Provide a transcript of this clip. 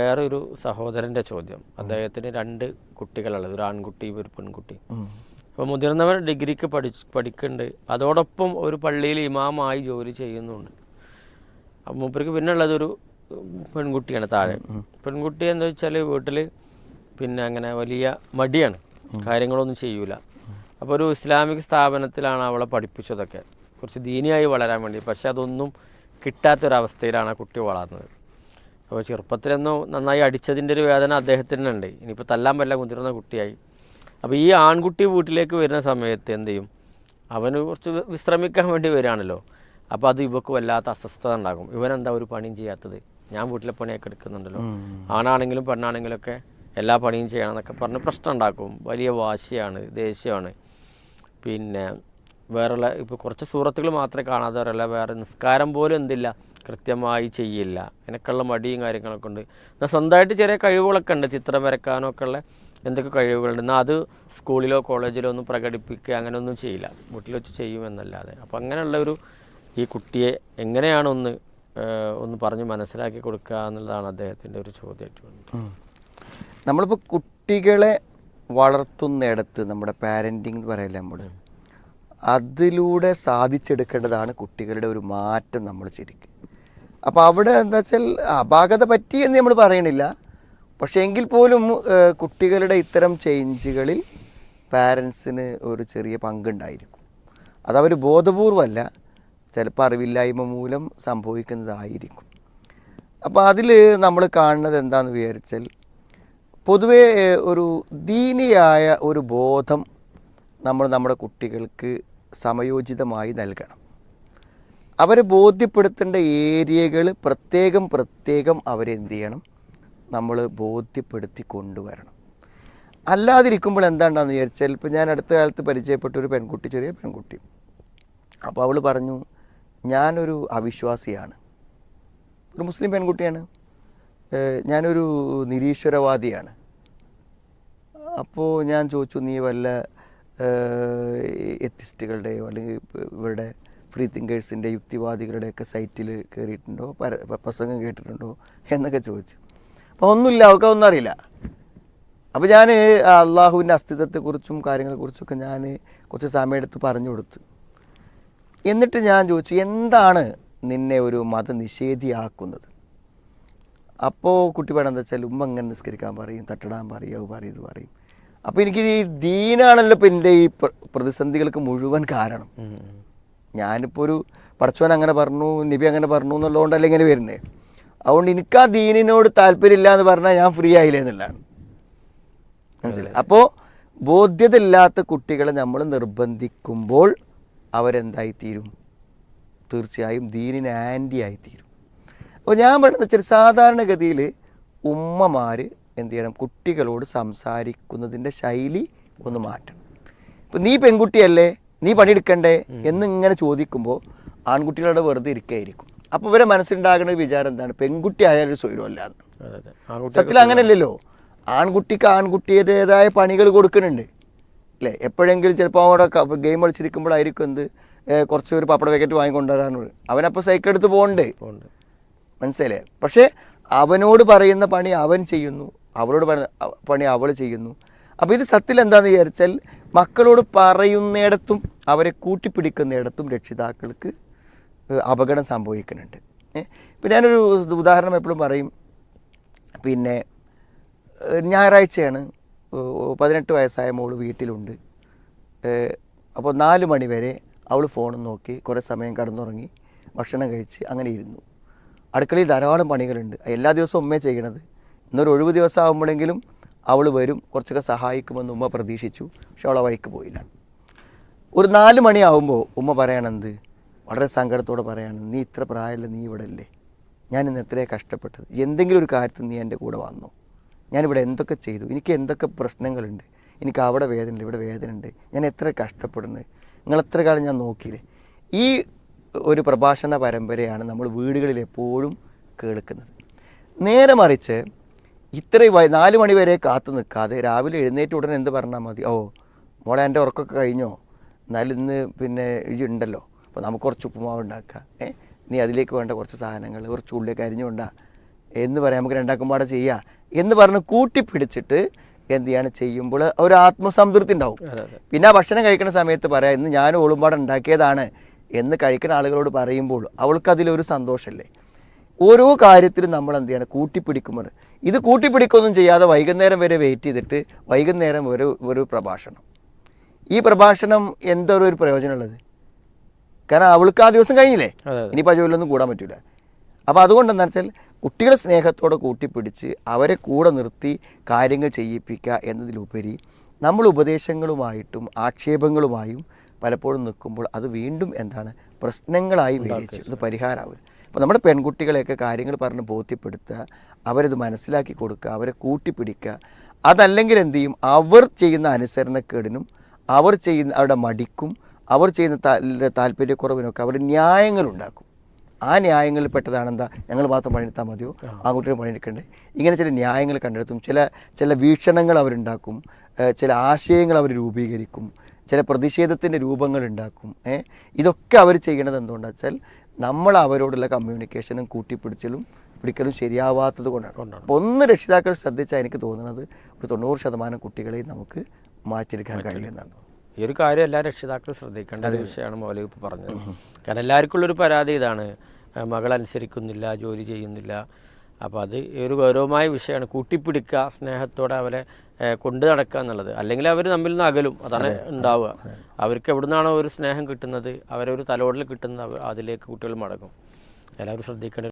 വേറെ ഒരു സഹോദരന്റെ ചോദ്യം അദ്ദേഹത്തിന് രണ്ട് കുട്ടികളുള്ളത്. ഒരു ആൺകുട്ടി ഒരു പെൺകുട്ടി. അപ്പോൾ മുതിർന്നവർ ഡിഗ്രിക്ക് പഠി പഠിക്കുന്നുണ്ട്. അതോടൊപ്പം ഒരു പള്ളിയിൽ ഇമാമായി ജോലി ചെയ്യുന്നുണ്ട്. അപ്പം മൂപ്പർക്ക് പിന്നെ ഉള്ളത് ഒരു പെൺകുട്ടിയാണ് താഴെ. പെൺകുട്ടി എന്താ വെച്ചാൽ വീട്ടിൽ പിന്നെ അങ്ങനെ വലിയ മടിയാണ്. കാര്യങ്ങളൊന്നും ചെയ്യൂല. അപ്പോൾ ഒരു ഇസ്ലാമിക് സ്ഥാപനത്തിലാണ് അവളെ പഠിപ്പിച്ചതൊക്കെ. കുറച്ച് ദീനിയായി വളരാൻ വേണ്ടി. പക്ഷെ അതൊന്നും കിട്ടാത്തൊരവസ്ഥയിലാണ് ആ കുട്ടി വളർന്നത്. അപ്പോൾ ചെറുപ്പത്തിലൊന്നും നന്നായി അടിച്ചതിന്റെ ഒരു വേദന അദ്ദേഹത്തിനുണ്ട്. ഇനിയിപ്പോൾ തല്ലാൻ പറ്റില്ല മുതിർന്ന കുട്ടിയായി. അപ്പോൾ ഈ ആൺകുട്ടി വീട്ടിലേക്ക് വരുന്ന സമയത്ത് എന്ത് ചെയ്യും? അവന് കുറച്ച് വിശ്രമിക്കാൻ വേണ്ടി വരികയാണല്ലോ. അപ്പോൾ അത് ഇവക്ക് വല്ലാത്ത അസ്വസ്ഥത ഉണ്ടാകും. ഇവനെന്താ ഒരു പണിയും ചെയ്യാത്തത്? ഞാൻ വീട്ടിലെ പണിയൊക്കെ എടുക്കുന്നുണ്ടല്ലോ. ആണാണെങ്കിലും പെണ്ണാണെങ്കിലും ഒക്കെ എല്ലാ പണിയും ചെയ്യണം എന്നൊക്കെ പറഞ്ഞ് പ്രശ്നം ഉണ്ടാക്കും. വലിയ വാശിയാണ് ദേഷ്യമാണ്. പിന്നെ വേറെയുള്ള ഇപ്പോൾ കുറച്ച് സൂറത്തുകൾ മാത്രമേ കാണാത്തവരല്ല വേറെ നിസ്കാരം പോലും എന്തില്ല കൃത്യമായി ചെയ്യില്ല. എനിക്കുള്ള മടിയും കാര്യങ്ങളൊക്കെ ഉണ്ട്. എന്നാൽ സ്വന്തമായിട്ട് ചെറിയ കഴിവുകളൊക്കെ ഉണ്ട് ചിത്രം വരക്കാനോ ഉള്ള എന്തൊക്കെ കഴിവുകളുണ്ട്. എന്നാൽ അത് സ്കൂളിലോ കോളേജിലോ ഒന്നും പ്രകടിപ്പിക്കുക അങ്ങനെയൊന്നും ചെയ്യില്ല. വീട്ടിൽ വെച്ച് ചെയ്യുമെന്നല്ലാതെ അപ്പോൾ അങ്ങനെയുള്ള ഒരു ഈ കുട്ടിയെ എങ്ങനെയാണ് ഒന്ന് പറഞ്ഞ് മനസ്സിലാക്കി കൊടുക്കുക എന്നുള്ളതാണ് അദ്ദേഹത്തിന്റെ ഒരു ചോദ്യമായിട്ട് നമ്മളിപ്പോൾ കുട്ടികളെ വളർത്തുന്നിടത്ത് നമ്മുടെ പാരന്റിങ് എന്ന് പറയില്ല നമ്മൾ അതിലൂടെ സാധിച്ചെടുക്കേണ്ടതാണ് കുട്ടികളുടെ ഒരു മാറ്റം നമ്മൾ ശരിക്കും. അപ്പോൾ അവിടെ എന്താ വെച്ചാൽ അപാകത പറ്റി എന്ന് നമ്മൾ പറയണില്ല. പക്ഷേ എങ്കിൽ പോലും കുട്ടികളുടെ ഇത്തരം ചേഞ്ചുകളിൽ പാരൻസിന് ഒരു ചെറിയ പങ്കുണ്ടായിരിക്കും. അതവർ ബോധപൂർവമല്ല ചിലപ്പോൾ അറിവില്ലായ്മ മൂലം സംഭവിക്കുന്നതായിരിക്കും. അപ്പോൾ അതിൽ നമ്മൾ കാണുന്നത് എന്താണെന്ന് വിചാരിച്ചാൽ പൊതുവേ ഒരു ദീനിയായ ഒരു ബോധം നമ്മൾ നമ്മുടെ കുട്ടികൾക്ക് സമയോചിതമായി നൽകണം. അവരെ ബോധ്യപ്പെടുത്തേണ്ട ഏരിയകൾ പ്രത്യേകം പ്രത്യേകം അവരെന്ത് ചെയ്യണം? നമ്മൾ ബോധ്യപ്പെടുത്തി കൊണ്ടുവരണം. അല്ലാതിരിക്കുമ്പോൾ എന്താണെന്ന് വിചാരിച്ചാൽ ഇപ്പോൾ ഞാൻ അടുത്ത കാലത്ത് പരിചയപ്പെട്ട ഒരു പെൺകുട്ടി ചെറിയ പെൺകുട്ടി. അപ്പോൾ അവൾ പറഞ്ഞു ഞാനൊരു അവിശ്വാസിയാണ്. ഒരു മുസ്ലിം പെൺകുട്ടിയാണ്. ഞാനൊരു നിരീശ്വരവാദിയാണ്. അപ്പോൾ ഞാൻ ചോദിച്ചു നീ വല്ല എത്തിസ്റ്റുകളുടെയോ അല്ലെങ്കിൽ ഇവരുടെ ഫ്രീ തിങ്കേഴ്സിന്റെ യുക്തിവാദികളുടെയൊക്കെ സൈറ്റിൽ കയറിയിട്ടുണ്ടോ പര പ്രസംഗം കേട്ടിട്ടുണ്ടോ? എന്നൊക്കെ ചോദിച്ചു. അപ്പോൾ ഒന്നുമില്ല അവർക്ക് ഒന്നും അറിയില്ല. അപ്പോൾ ഞാൻ അള്ളാഹുവിന്റെ അസ്തിത്വത്തെക്കുറിച്ചും കാര്യങ്ങളെക്കുറിച്ചൊക്കെ ഞാൻ കുറച്ച് സമയമെടുത്ത് പറഞ്ഞു കൊടുത്തു. എന്നിട്ട് ഞാൻ ചോദിച്ചു എന്താണ് നിന്നെ ഒരു മതനിഷേധിയാക്കുന്നത്? അപ്പോൾ കുട്ടി വേണം എന്താ വെച്ചാൽ ഉമ്മ ഇങ്ങനെ നിസ്കരിക്കാൻ പറയും തട്ടിടാൻ പറയും അത് പറയും ഇത് പറയും. അപ്പോൾ എനിക്ക് ഈ ദീനാണല്ലോ ഇപ്പം എന്റെ ഈ പ്ര- പ്രതിസന്ധികൾക്ക് മുഴുവൻ കാരണം. ഞാനിപ്പോ. ഞാനിപ്പോൾ ഒരു പടച്ചോൻ അങ്ങനെ പറഞ്ഞു നിബി അങ്ങനെ പറഞ്ഞു എന്നുള്ളതുകൊണ്ടല്ല ഇങ്ങനെ വരുന്നത് അതുകൊണ്ട് എനിക്ക് ആ ദീനിനോട് താല്പര്യമില്ല എന്ന് പറഞ്ഞാൽ ഞാൻ ഫ്രീ ആയില്ലേ എന്നുള്ളതാണ്. മനസ്സിലായി? അപ്പോൾ ബോധ്യത ഇല്ലാത്ത കുട്ടികളെ നമ്മൾ നിർബന്ധിക്കുമ്പോൾ അവരെന്തായിത്തീരും തീർച്ചയായും ദീനിന് ആന്റി ആയിത്തീരും അപ്പോൾ ഞാൻ പറയുന്നത് വെച്ചാൽ സാധാരണഗതിയിൽ ഉമ്മമാർ എന്ത് ചെയ്യണം? കുട്ടികളോട് സംസാരിക്കുന്നതിന്റെ ശൈലി ഒന്ന് മാറ്റണം. ഇപ്പം നീ പെൺകുട്ടിയല്ലേ? നീ പണിയെടുക്കണ്ടേ? എന്നിങ്ങനെ ചോദിക്കുമ്പോൾ ആൺകുട്ടികളുടെ വെറുതെ ഇരിക്കുകയായിരിക്കും അപ്പോൾ ഇവരെ മനസ്സിലുണ്ടാകുന്ന ഒരു വിചാരം എന്താണ്? പെൺകുട്ടി ആയാലും സ്വയരമല്ല എന്ന് അതെ അതെ. ആൺകുട്ടി സത്യത്തിൽ അങ്ങനെയല്ലല്ലോ. ആൺകുട്ടിക്ക് ആൺകുട്ടിയുടേതായ പണികൾ കൊടുക്കുന്നുണ്ട്. അല്ലേ? എപ്പോഴെങ്കിലും ചിലപ്പോൾ അവിടെ ഗെയിം കളിച്ചിരിക്കുമ്പോഴായിരിക്കും എന്ത്? കുറച്ച് ഒരു പപ്പട പാക്കറ്റ് വാങ്ങിക്കൊണ്ടുവരാനുള്ളത്. അവനപ്പോൾ സൈക്കിൾ എടുത്ത് പോകണ്ടേ. മനസ്സിലെ പക്ഷേ അവനോട് പറയുന്ന പണി അവൻ ചെയ്യുന്നു. അവളോട് പണി അവൾ ചെയ്യുന്നു. അപ്പോൾ ഇത് സത്യത്തിൽ എന്താണെന്ന് വിചാരിച്ചാൽ മക്കളോട് പറയുന്നിടത്തും അവരെ കൂട്ടിപ്പിടിക്കുന്നിടത്തും രക്ഷിതാക്കൾക്ക് അപകടം സംഭവിക്കുന്നുണ്ട്. ഇപ്പം ഞാനൊരു ഉദാഹരണം എപ്പോഴും പറയും. പിന്നെ ഞായറാഴ്ചയാണ്. പതിനെട്ട് വയസ്സായ മോൾ വീട്ടിലുണ്ട്. അപ്പോൾ നാല് മണി വരെ അവൾ ഫോണും നോക്കി കുറേ സമയം കടന്നുറങ്ങി ഭക്ഷണം കഴിച്ച് അങ്ങനെ ഇരുന്നു. അടുക്കളയിൽ ധാരാളം പണികളുണ്ട്. എല്ലാ ദിവസവും ഉമ്മയെ ചെയ്യണത്. ഇന്നൊരു ഒഴിവ് ദിവസം ആകുമ്പോഴെങ്കിലും അവൾ വരും കുറച്ചൊക്കെ സഹായിക്കുമെന്ന് ഉമ്മ പ്രതീക്ഷിച്ചു. പക്ഷെ അവൾ ആ വഴിക്ക് പോയില്ല. ഒരു നാല് മണിയാവുമ്പോൾ ഉമ്മ പറയണെന്ത് വളരെ സങ്കടത്തോടെ പറയാണ് നീ ഇത്ര പ്രായമില്ല നീ ഇവിടെ അല്ലേ ഞാൻ ഇന്ന് എത്രയാണ് കഷ്ടപ്പെട്ടത്? എന്തെങ്കിലും ഒരു കാര്യത്തിൽ നീ എന്റെ കൂടെ വന്നു? ഞാനിവിടെ എന്തൊക്കെ ചെയ്തു? എനിക്ക് എന്തൊക്കെ പ്രശ്നങ്ങളുണ്ട്? എനിക്ക് അവിടെ വേദനയില്ല ഇവിടെ വേദന ഉണ്ട് ഞാൻ എത്ര കഷ്ടപ്പെടുന്നത്? നിങ്ങൾ എത്ര കാലം ഞാൻ നോക്കിയില്ലേ? ഈ ഒരു പ്രഭാഷണ പരമ്പരയാണ് നമ്മൾ വീടുകളിൽ എപ്പോഴും കേൾക്കുന്നത്. നേരെ മറിച്ച് ഇത്ര വൈ നാല് മണി വരെ കാത്തു നിൽക്കാതെ രാവിലെ എഴുന്നേറ്റ് ഉടനെ എന്ത് പറഞ്ഞാൽ മതി? ഓ മോളെ എന്റെ ഉറക്കമൊക്കെ കഴിഞ്ഞോ? എന്നാലും ഇന്ന് പിന്നെ ഉണ്ടല്ലോ. അപ്പോൾ നമുക്ക് കുറച്ച് ഉപ്പുമാവ് ഉണ്ടാക്കാം. ഏ നീ അതിലേക്ക് വേണ്ട കുറച്ച് സാധനങ്ങൾ കുറച്ച് ഉള്ളിലേക്ക് അരിഞ്ഞുകൊണ്ടാ എന്ന് പറയാം നമുക്ക് രണ്ടാക്കും പാടെ ചെയ്യാം. എന്ന് പറഞ്ഞ് കൂട്ടിപ്പിടിച്ചിട്ട് എന്ത് ചെയ്യാണ് ചെയ്യുമ്പോൾ ഒരു ആത്മസംതൃപ്തി ഉണ്ടാവും. പിന്നെ ആ ഭക്ഷണം കഴിക്കുന്ന സമയത്ത് പറയാം ഇന്ന് ഞാൻ ഓളുമ്പാട് ഉണ്ടാക്കിയതാണ് എന്ന് കഴിക്കുന്ന ആളുകളോട് പറയുമ്പോൾ അവൾക്ക് അതിലൊരു സന്തോഷമല്ലേ ഓരോ കാര്യത്തിലും നമ്മൾ എന്ത് ചെയ്യണം? കൂട്ടിപ്പിടിക്കുമ്പോൾ. ഇത് കൂട്ടിപ്പിടിക്കൊന്നും ചെയ്യാതെ വൈകുന്നേരം വരെ വെയിറ്റ് ചെയ്തിട്ട് വൈകുന്നേരം ഒരു ഒരു പ്രഭാഷണം. ഈ പ്രഭാഷണം എന്തോ ഒരു പ്രയോജനമുള്ളത് കാരണം അവൾക്ക് ആ ദിവസം കഴിഞ്ഞില്ലേ? ഇനിയിപ്പോൾ ആ ജോലിയൊന്നും കൂടാൻ പറ്റില്ല അപ്പോൾ അതുകൊണ്ട് എന്താ വെച്ചാൽ കുട്ടികളെ സ്നേഹത്തോടെ കൂട്ടിപ്പിടിച്ച് അവരെ കൂടെ നിർത്തി കാര്യങ്ങൾ ചെയ്യിപ്പിക്കുക എന്നതിലുപരി നമ്മൾ ഉപദേശങ്ങളുമായിട്ടും ആക്ഷേപങ്ങളുമായും പലപ്പോഴും നിൽക്കുമ്പോൾ അത് വീണ്ടും എന്താണ്? പ്രശ്നങ്ങളായി വിളിച്ച് അത് പരിഹാരമാവില്ല അപ്പോൾ നമ്മുടെ പെൺകുട്ടികളെയൊക്കെ കാര്യങ്ങൾ പറഞ്ഞ് ബോധ്യപ്പെടുത്തുക അവരത് മനസ്സിലാക്കി കൊടുക്കുക അവരെ കൂട്ടിപ്പിടിക്കുക. അതല്ലെങ്കിൽ എന്ത് ചെയ്യും? അവർ ചെയ്യുന്ന അനുസരണക്കേടിനും അവർ ചെയ്യുന്ന അവരുടെ മടിക്കും അവർ ചെയ്യുന്ന താല്പര്യക്കുറവിനൊക്കെ അവർ ന്യായങ്ങളുണ്ടാക്കും ആ ന്യായങ്ങളിൽ പെട്ടതാണ് എന്താ ഞങ്ങൾ മാത്രം പണിയെടുത്താൽ മതിയോ? ആ. കുട്ടികൾ പണിയെടുക്കണ്ടേ? ഇങ്ങനെ ചില ന്യായങ്ങൾ കണ്ടെത്തും. ചില ചില വീക്ഷണങ്ങൾ അവരുണ്ടാക്കും. ചില ആശയങ്ങൾ അവർ രൂപീകരിക്കും. ചില പ്രതിഷേധത്തിന്റെ രൂപങ്ങൾ ഉണ്ടാക്കും. ഏഹ് ഇതൊക്കെ അവർ ചെയ്യണത് എന്തുകൊണ്ടാണെന്ന് വെച്ചാൽ നമ്മൾ അവരോടുള്ള കമ്മ്യൂണിക്കേഷനും കൂട്ടിപ്പിടിച്ചലും പിടിക്കലും ശരിയാവാത്തത് കൊണ്ടാണ്. അപ്പോൾ ഒന്ന് രക്ഷിതാക്കൾ ശ്രദ്ധിച്ചാൽ എനിക്ക് തോന്നുന്നത് ഒരു തൊണ്ണൂറ് ശതമാനം കുട്ടികളെയും നമുക്ക് മാറ്റിയെടുക്കാൻ കഴിയുമെന്നാണ് ഈ ഒരു കാര്യം എല്ലാ രക്ഷിതാക്കളും ശ്രദ്ധിക്കേണ്ട ഒരു വിഷയമാണ് മൗലവി ഇപ്പോൾ പറഞ്ഞത്. കാരണം എല്ലാവർക്കും ഉള്ളൊരു പരാതി ഇതാണ്. മകൾ അനുസരിക്കുന്നില്ല ജോലി ചെയ്യുന്നില്ല. അപ്പോൾ അത് ഒരു ഗൗരവമായ വിഷയമാണ്. കൂട്ടിപ്പിടിക്കുക സ്നേഹത്തോടെ അവരെ കൊണ്ടു നടക്കുക എന്നുള്ളത്. അല്ലെങ്കിൽ അവർ തമ്മിൽ നിന്ന് അകലും. അതാണ് ഉണ്ടാവുക. അവർക്ക് എവിടുന്നാണോ ഒരു സ്നേഹം കിട്ടുന്നത് അവരൊരു തലോടൽ കിട്ടുന്നത് അതിലേക്ക് കുട്ടികൾ മടങ്ങും. എല്ലാവരും ശ്രദ്ധിക്കേണ്ട